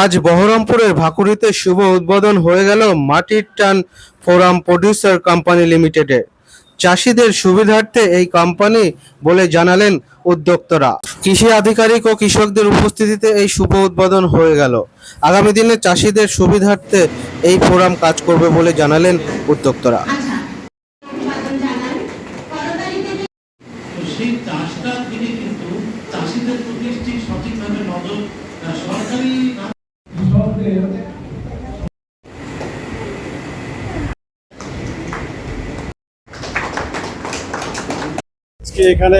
আজ বহরমপুরের ভাকুড়িতে শুভ উদ্বোধন হয়ে গেল মাটির টান ফোরাম প্রডিউসার কোম্পানি লিমিটেডের চাষিদের সুবিধার্থে এই কোম্পানি বলে জানালেন উদ্যোক্তরা। কৃষি আধিকারিক ও কৃষকদের উপস্থিতিতে এই শুভ উদ্বোধন হয়ে গেল। আগামী দিনে চাষিদের সুবিধার্থে এই ফোরাম কাজ করবে বলে জানালেন উদ্যোক্তরা আচ্ছা অভিবাদন জানান করতালিতে তো সেই চাষটার দিকে কিন্তু চাষিদের প্রতি ঠিক সঠিকভাবে নজর সরকারি আজকে এখানে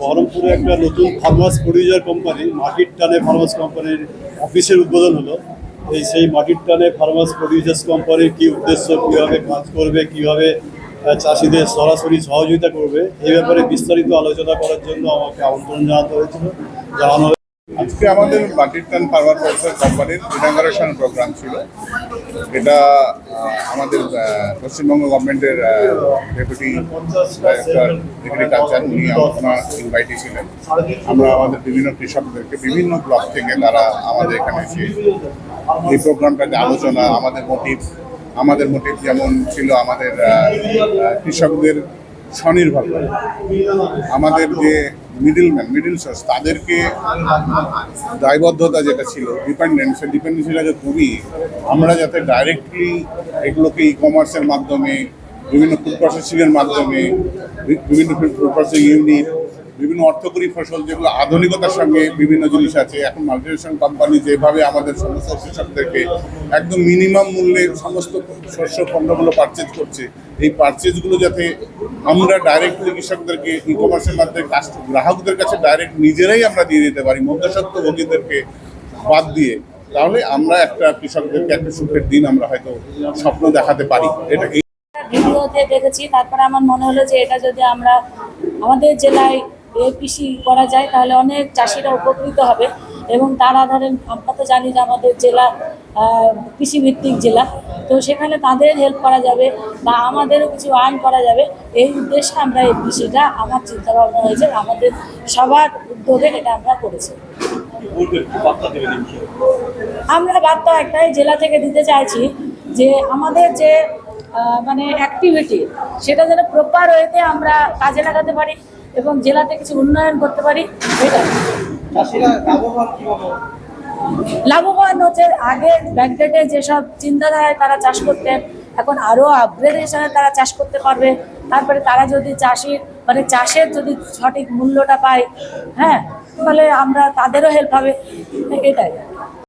বহরমপুরে একটা নতুন ফার্মাস প্রডিউসার কোম্পানি মাটির টানে ফার্মাস কোম্পানির অফিসের উদ্বোধন হলো। এই সেই মাটির টানে ফার্মাস প্রডিউসার্স কোম্পানির কি উদ্দেশ্য, কীভাবে কাজ করবে, কীভাবে চাষিদের সরাসরি সহযোগিতা করবে। এই ব্যাপারে বিস্তারিত আলোচনা করার জন্য আমাকে আমন্ত্রণ জানাতে হয়েছিল। জানানো আজকে আমাদের মাটির টান ফার্মার প্রসেসর কোম্পানির ইনাগারেশন প্রোগ্রাম ছিল। এটা আমাদের পশ্চিমবঙ্গ গভর্নমেন্টের ডেপুটি ডাইরেক্টর এগ্রিকালচার উনি ওনার ইনভাইটি ছিলেন। আমরা আমাদের বিভিন্ন কৃষকদেরকে বিভিন্ন ব্লক থেকে তারা আমাদের এখানে এসে এই প্রোগ্রামটাতে আলোচনা, আমাদের মোটিভ আমাদের মোটিভ যেমন ছিল আমাদের কৃষকদের স্বনির্ভর করা। আমাদের যে মিডিলম্যান মিডিল সোর্স তাদেরকে দায়বদ্ধতা যেটা ছিল ডিপেন্ডেন্ট সেই ডিপেন্ডেন্সিটাকে কমিয়ে আমরা যাতে ডাইরেক্টলি এগুলোকে ই কমার্সের মাধ্যমে, বিভিন্ন ফুড প্রসেসিংয়ের মাধ্যমে, বিভিন্ন ফুড প্রসেসিং ইউনিট বিভিন্ন অর্থকরী ফসল যেগুলো আধুনিকতার সঙ্গে বিভিন্ন জিনিস আছে, এখন মাল্টিনেশনাল কোম্পানি যেভাবে আমাদের সমস্ত কৃষকদেরকে একদম মিনিমাম মূল্যে সমস্ত শস্য পণ্যগুলো পারচেজ করছে, এই পারচেজগুলো যাতে আমরা ডাইরেক্টলি কৃষকদেরকে ই কমার্সের মাধ্যমে কাস্ট গ্রাহকদের কাছে ডাইরেক্ট নিজেরাই আমরা দিয়ে দিতে পারি, মধ্যস্বত্ব ভোগীদেরকে বাদ দিয়ে। তাহলে আমরা একটা কৃষকদেরকে একটা সুখের দিন আমরা হয়তো স্বপ্ন দেখাতে পারি, এটা ভিডিওতে দেখেছি, তারপরে আমার মনে হলো যে এটা যদি আমরা আমাদের জেলায় এপিসি করা যায়, তাহলে অনেক চাষিরা উপকৃত হবে। এবং তারা ধরেন, আমরা তো জানি যে আমাদের জেলা কৃষিভিত্তিক জেলা, তো সেখানে তাদের হেল্প করা যাবে বা আমাদেরও কিছু আর্ন করা যাবে। এই উদ্দেশ্যে আমরা এই কৃষিটা আমার চিন্তা ভাবনা হয়েছে, আমাদের সবার উদ্যোগে এটা আমরা করেছি। আমরা বার্তা একটাই জেলা থেকে দিতে চাইছি যে আমাদের যে মানে অ্যাক্টিভিটি সেটা যেন প্রপার ওয়েতে আমরা কাজে লাগাতে পারি। এবং জেলাতে কিছু উন্নয়ন করতে পারি এটাই লাভবান হচ্ছে আগে ব্যাকডেটে যেসব চিন্তাধারায় তারা চাষ করতেন এখন আরও আপগ্রেডেশনে তারা চাষ করতে পারবে। তারপরে তারা যদি চাষির মানে চাষের যদি সঠিক মূল্যটা পায় হ্যাঁ তাহলে আমরা তাদেরও হেল্প হবে এটাই।